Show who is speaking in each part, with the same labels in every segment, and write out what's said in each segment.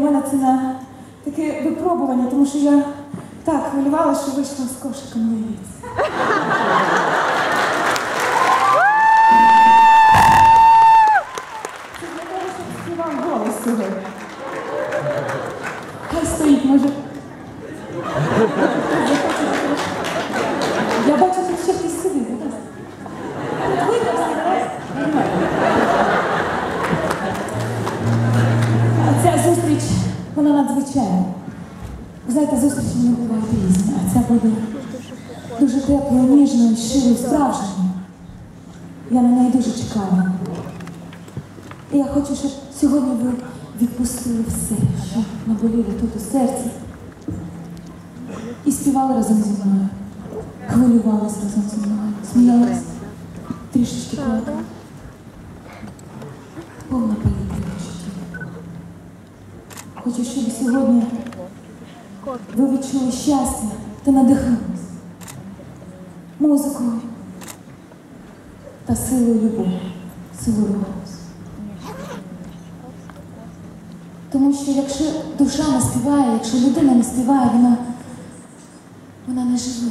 Speaker 1: мене це на таке випробування, тому що я так хвилювалася, що вийшла з кошиком яєць. Це для того, щоб співав голос сьогодні. Хай стоїть, може. Ви знаєте, зустрічі не бувають різні, а ця буде дуже теплою, ніжною, щирою, справжньою. Я на неї дуже чекала. І я хочу, щоб сьогодні ви відпустили все, що наболіло тут у серці. І співали разом зі мною, хвилювалися разом зі мною, сміялися, трішечки плакали. Хочу, щоб сьогодні ви відчули щастя та надихались музикою та силою любові, силою голосу. Тому що якщо душа не співає, якщо людина не співає, вона, вона не живе.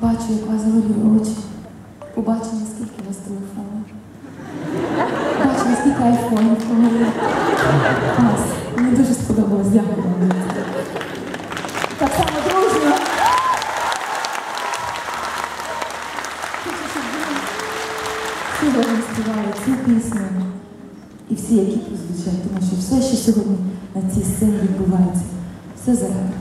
Speaker 1: Бачу, як вас завалює очі. Побачу, наскільки вас телефонів. Айфонів в. Клас. Мені дуже сподобалось. Дякую вам. Так само ви сьогодні співали цю пісню і всі, які прозвучать, тому що все, що сьогодні на цій сцені відбувається, все заради.